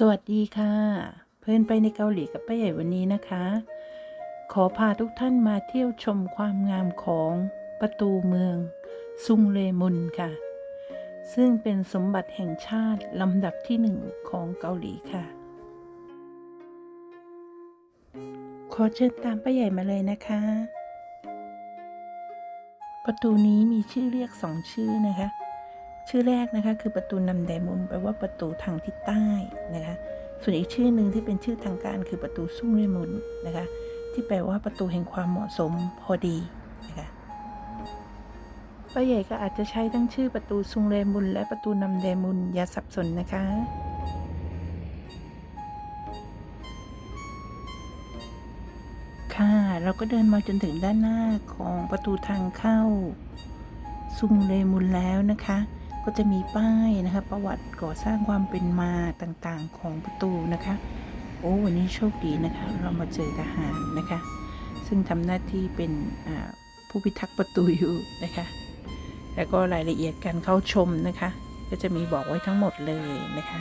สวัสดีค่ะ เพื่อนไปในเกาหลีกับป้าใหญ่วันนี้นะคะ ขอพาทุกท่านมาเที่ยวชมความงามของประตูเมือง ซุงเลมุนค่ะ ซึ่งเป็นสมบัติแห่งชาติลำดับที่หนึ่งของเกาหลีค่ะ ขอเชิญตามป้าใหญ่มาเลยนะคะ ประตูนี้มีชื่อเรียกสองชื่อนะคะ ชื่อแรกนะคะคือประตูนำไดมนแปลว่าประตูทางทิศใต้นะคะส่วนอีกชื่อหนึ่งที่เป็นชื่อทางการคือประตูซุ่งเรมุนนะคะที่แปลว่าประตูแห่งความเหมาะสมพอดีนะคะป้าใหญ่ก็อาจจะใช้ทั้งชื่อประตูซุงเรมุนและประตูนำไดมุนอย่าสับสนนะคะค่ะเราก็เดินมาจนถึงด้านหน้าของประตูทางเข้าซุงเรมุนแล้วนะคะ ก็จะมีป้ายนะคะ ประวัติก่อสร้างความเป็นมาต่างๆของประตูนะคะ โอ้วันนี้โชคดีนะคะ เรามาเจอทหารนะคะ ซึ่งทำหน้าที่เป็นผู้พิทักษ์ประตูอยู่นะคะ แล้วก็รายละเอียดการเข้าชมนะคะ ก็จะมีบอกไว้ทั้งหมดเลยนะคะ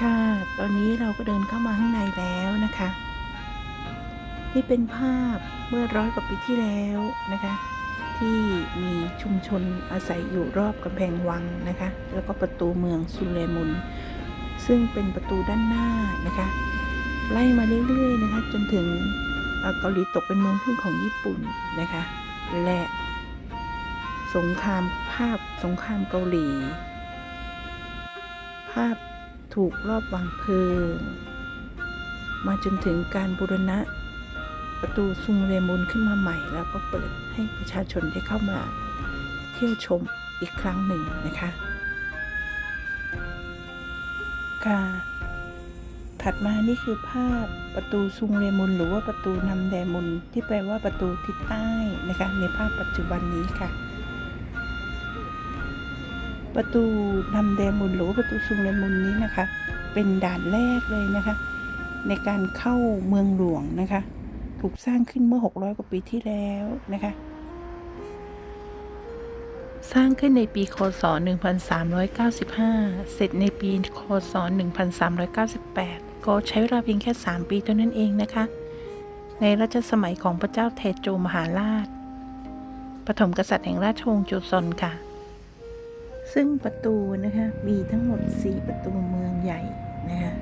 ค่ะ ตอนนี้เราก็เดินเข้ามาข้างในแล้วนะคะ นี่เป็นภาพเมื่อร้อยกว่าปีที่แล้วนะคะ ที่มีชุมชนอาศัยอยู่รอบกำแพงวังนะคะ แล้วก็ประตูเมืองซุเลมุน ซึ่งเป็นประตูด้านหน้านะคะ ไล่มาเรื่อยๆนะคะ จนถึงเอ่อเกาหลีตกเป็นเมืองขึ้นของญี่ปุ่นนะคะ และสงครามภาพสงครามเกาหลี ภาพถูกรอบวางเพลิง มาจนถึงการบูรณะ ประตูซุงเรมุนขึ้นมาใหม่ แล้วก็เปิดให้ประชาชนได้เข้ามาเที่ยวชมอีกครั้งหนึ่งนะคะค่ะถัดมานี่คือภาพประตูซุงเรมุนหรือว่าประตูนำแดมุนที่แปลว่าประตูทิศใต้นะคะในภาพปัจจุบันนี้ค่ะ ประตูนำแดมุนหรือว่าประตูซุงเรมุนนี้นะคะ เป็นด่านแรกเลยนะคะ ในการเข้าเมืองหลวงนะคะ ถูกสร้างขึ้นเมื่อ 600 กว่าปีที่แล้วนะคะ สร้างขึ้นในปีคศ 1395 เสร็จในปีคศ 1398 ก็ใช้เวลาเพียงแค่ 3 ปีเท่านั้นเองนะคะ ในรัชสมัยของพระเจ้าเทโจมหาราช ปฐมกษัตริย์แห่งราชวงศ์โจซอนค่ะ ซึ่งประตูนะคะมีทั้งหมด 4 ประตูเมืองใหญ่นะคะ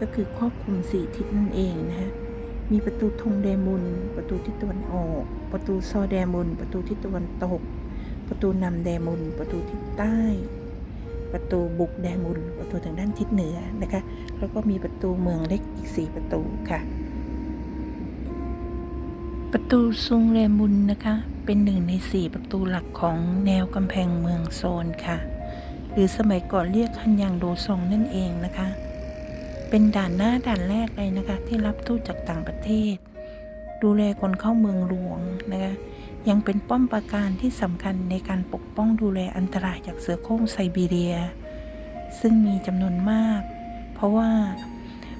ก็คือครอบคลุม 4 ทิศนั่นเองนะคะ มีประตูธงแดมุน ประตูทิศตะวันออก ประตูซอแดมุน ประตูทิศตะวันตก ประตูนำแดมุน ประตูทิศใต้ ประตูบุกแดมุน ประตูทางด้านทิศเหนือนะคะ แล้วก็มีประตูเมืองเล็กอีก 4 ประตูค่ะ ประตูซุงแรมุนนะคะ เป็นหนึ่งใน 4 ประตูหลักของแนวกำแพงเมืองโซนค่ะ หรือสมัยก่อนเรียกฮันยังโดซองนั่นเองนะคะ เป็นด่านหน้าด่านแรกเลยนะคะ ที่รับทูตจากต่างประเทศ ดูแลคนเข้าเมืองหลวงนะคะยังเป็นป้อมปราการที่สำคัญในการปกป้องดูแลอันตรายจากเสือโคร่งไซบีเรีย ซึ่งมีจำนวนมาก เพราะว่า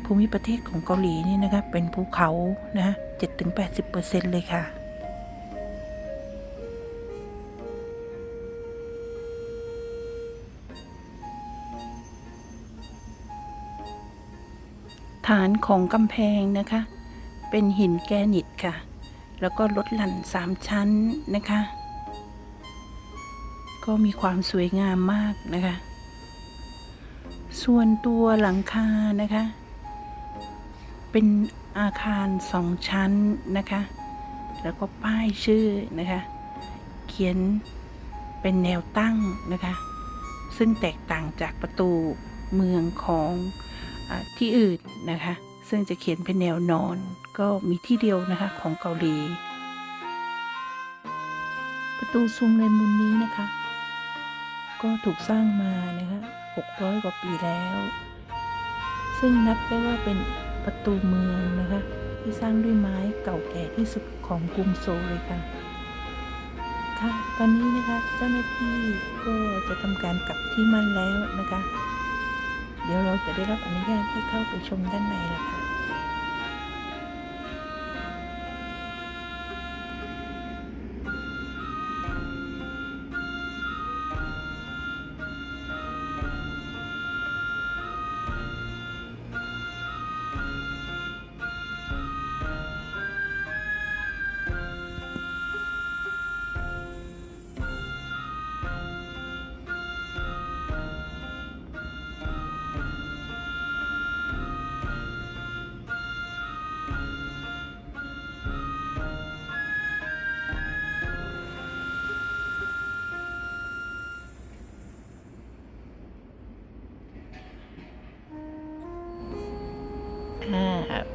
ภูมิประเทศของเกาหลีนี่นะคะเป็นภูเขานะ7-80%เลยค่ะานของกำแพงนะคะ เป็นหินแกรนิตค่ะ แล้วก็ลดหลั่นสามชั้นนะคะ ก็มีความสวยงามมากนะคะ ส่วนตัวหลังคานะคะ เป็นอาคารสองชั้นนะคะ แล้วก็ป้ายชื่อนะคะ เขียนเป็นแนวตั้งนะคะ ซึ่งแตกต่างจากประตูเมืองของ ที่อื่นนะคะ ซึ่งจะเขียนเป็นแนวนอนก็มีที่เดียวนะคะของเกาหลี ประตูซุงเรมุนนี้นะคะ ก็ถูกสร้างมานะคะ600 กว่าปีแล้ว ซึ่งนับได้ว่าเป็นประตูเมืองนะคะ ที่สร้างด้วยไม้เก่าแก่ที่สุดของกรุงโซลเลยค่ะค่ะตอนนี้นะคะเจ้าหน้าที่ก็จะทำการกลับที่มั่นแล้วนะคะ เดี๋ยวเราจะได้รับอนุญาตให้เข้าไปชมด้านในแล้วค่ะ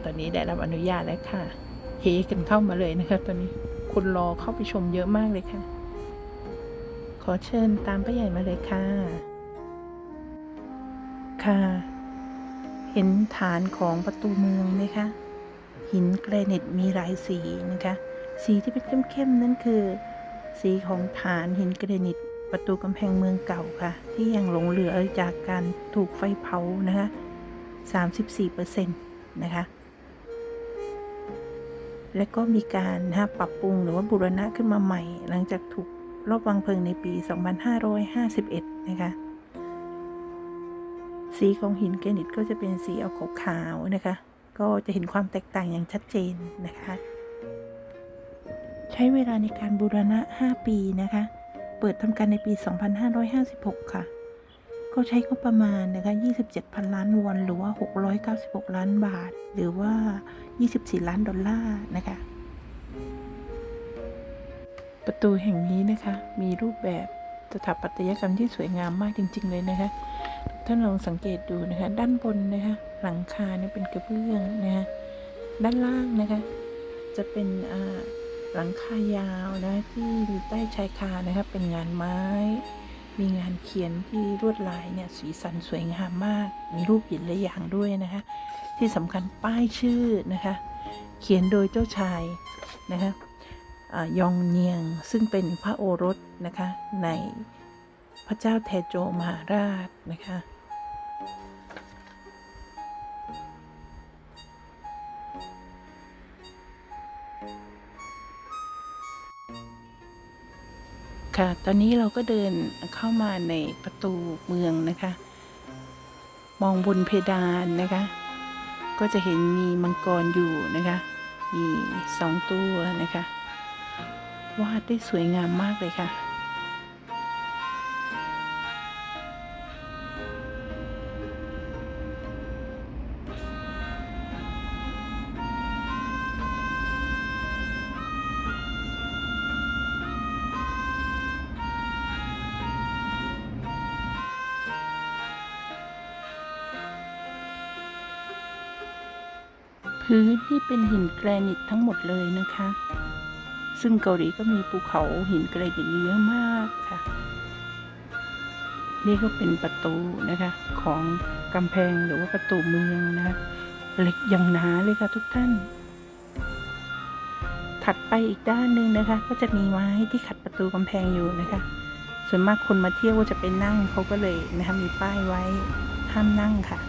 อนนี้ได้รับอนุญาตแล้วค่ะเฮกันเข้ามาเลยนะคะตอนนี้คนรอเข้าไปชมเยอะมากเลยค่ะ ขอเชิญตามป้าใหญ่มาเลยค่ะ ค่ะ เห็นฐานของประตูเมืองไหมคะ หินแกรนิตมีหลายสีนะคะ สีที่เป็นเข้มๆนั่นคือ สีของฐานหินแกรนิตประตูกำแพงเมืองเก่าค่ะ ที่ยังหลงเหลือจากการถูกไฟเผานะคะ 34%นะคะ และก็มีการนะปรับปรุงหรือว่าบูรณะขึ้นมาใหม่ หลังจากถูกรอบวางเพลิงในปี 2551 นะคะ สีของหินแกรนิตก็จะเป็นสีออกขาวๆนะคะ ก็จะเห็นความแตกต่างอย่างชัดเจนนะคะ ใช้เวลาในการบูรณะ 5 ปีนะคะ เปิดทำการในปี 2556 ค่ะ ก็ใช้งบประมาณนะคะ27พันล้านวอน หรือว่า 696 ล้านบาท หรือว่า 24 ล้านดอลลาร์นะคะ ประตูแห่งนี้นะคะมีรูปแบบสถาปัตยกรรมที่สวยงามมากจริง ๆ เลยนะคะท่านลองสังเกตดูนะคะ ด้านบนนะคะหลังคาเนี่ยเป็นกระเบื้องนะคะด้านล่างนะคะจะเป็นอ่าหลังคายาวนะที่มีใต้ชายคานะคะเป็นงานไม้ มีงานเขียนที่ลวดลายเนี่ยสีสันสวยงามมาก มีรูปหินและอย่างด้วยนะคะที่สำคัญป้ายชื่อนะคะ เขียนโดยเจ้าชายนะคะอายองเนียงซึ่งเป็นพระโอรสนะคะในพระเจ้าแทโจมหาราชนะคะ ค่ะ ตอนนี้เราก็เดินเข้ามาในประตูเมืองนะคะ มองบนเพดานนะคะ ก็จะเห็นมีมังกรอยู่นะคะ มีสองตัวนะคะ วาดได้สวยงามมากเลยค่ะ พื้นที่เป็นหินแกรนิตทั้งหมดเลยนะคะ ซึ่งเกาหลีก็มีภูเขาหินแกรนิตเยอะมากค่ะ นี่ก็เป็นประตูนะคะของกำแพงหรือว่าประตูเมืองนะคะเหล็กอย่างหนาเลยค่ะทุกท่าน ถัดไปอีกด้านหนึ่งนะคะ ก็จะมีไม้ที่ขัดประตูกำแพงอยู่นะคะ ส่วนมากคนมาเที่ยวก็จะไปนั่งเขาก็เลยนะคะมีป้ายไว้ห้ามนั่งค่ะ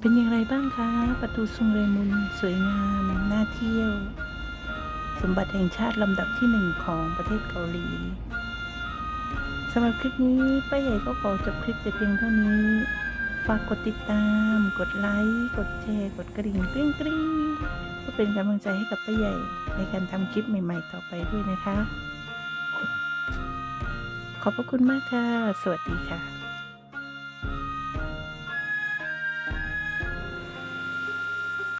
เป็นอย่างไรบ้างคะ ประตูซุงเรมุนสวยงาม น่าเที่ยว สมบัติแห่งชาติลำดับที่หนึ่งของประเทศเกาหลีสำหรับคลิปนี้ป้าใหญ่ก็ขอจบคลิปแต่เพียงเท่านี้ ฝากกดติดตาม กดไลค์ กดแชร์ กดกระดิ่งกริ๊งกริ๊งเพื่อเป็นกำลังใจให้กับป้าใหญ่ในการทำคลิปใหม่ ๆ ต่อไปด้วยนะคะ ขอบพระคุณมากค่ะ สวัสดีค่ะ